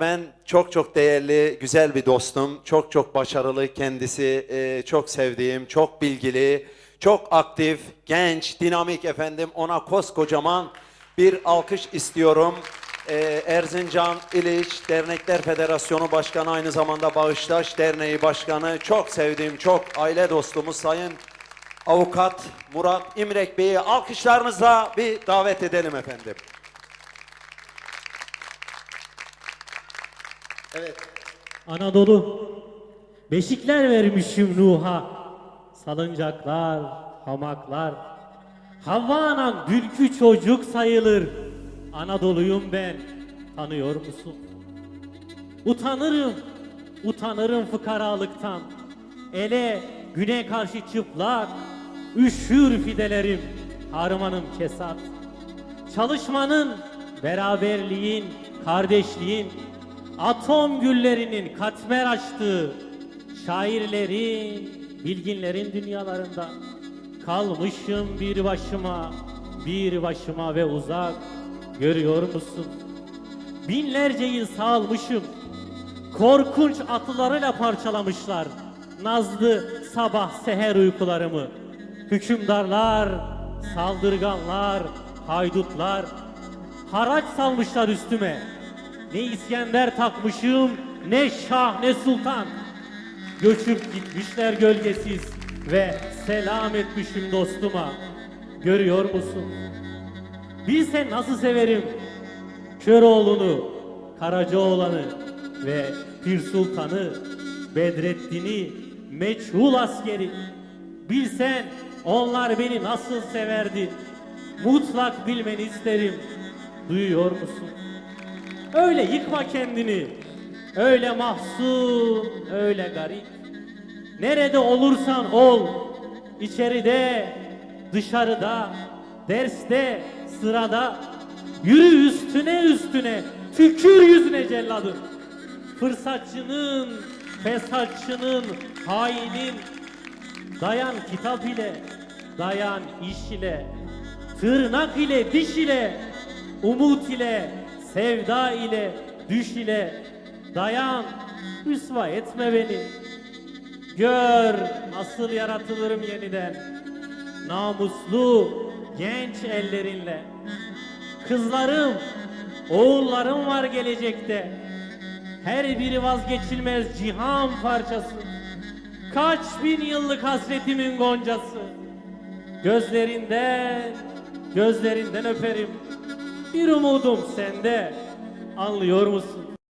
Ben çok çok değerli, güzel bir dostum. Çok çok başarılı kendisi. e, çok sevdiğim, çok bilgili, çok aktif, genç, dinamik efendim. Ona koskocaman bir alkış istiyorum. E, Erzincan İliç Dernekler Federasyonu Başkanı aynı zamanda Bağıştaş Derneği Başkanı. Çok sevdiğim, çok aile dostumuz Sayın Avukat Murat İmrek Bey'i alkışlarınızla bir davet edelim efendim. Evet. Anadolu. Beşikler vermişim Nuh'a salıncaklar hamaklar. Havva anan dülkü çocuk sayılır. Anadolu'yum ben. Tanıyor musun? Utanırım. Utanırım fıkaralıktan. Ele güne karşı çıplak. Üşür fidelerim. Harmanım kesat. Çalışmanın, beraberliğin, kardeşliğin, atom güllerinin katmer açtığı şairlerin, bilginlerin dünyalarında kalmışım bir başıma, bir başıma ve uzak görüyor musun? Binlerce yıl sağalmışım, korkunç atlarıyla parçalamışlar nazlı sabah seher uykularımı. Hükümdarlar, saldırganlar, haydutlar haraç salmışlar üstüme. Ne İskender takmışım, ne şah ne sultan. Göçüp gitmişler gölgesiz ve selam etmişim dostuma. Görüyor musun? Bilsen nasıl severim Köroğlu'nu, Karacaoğlan'ı ve Pir Sultan'ı, Bedrettin'i, meçhul askeri. Bilsen onlar beni nasıl severdi. Mutlak bilmeni isterim. Duyuyor musun? Öyle yıkma kendini. Öyle mahzun, öyle garip. Nerede olursan ol, içeride, dışarıda, derste, sırada, yürü üstüne üstüne, tükür yüzüne celladım. Fırsatçının, fesatçının, hainin, dayan kitap ile, dayan iş ile, tırnak ile, diş ile, umut ile, sevda ile, düş ile, dayan, rüsva etme beni. Gör nasıl yaratılırım yeniden. Namuslu genç ellerinle. Kızlarım, oğullarım var gelecekte. Her biri vazgeçilmez cihan parçası. Kaç bin yıllık hasretimin goncası. Gözlerinden, gözlerinden öperim. Bir umudum sende. Anlıyor musun?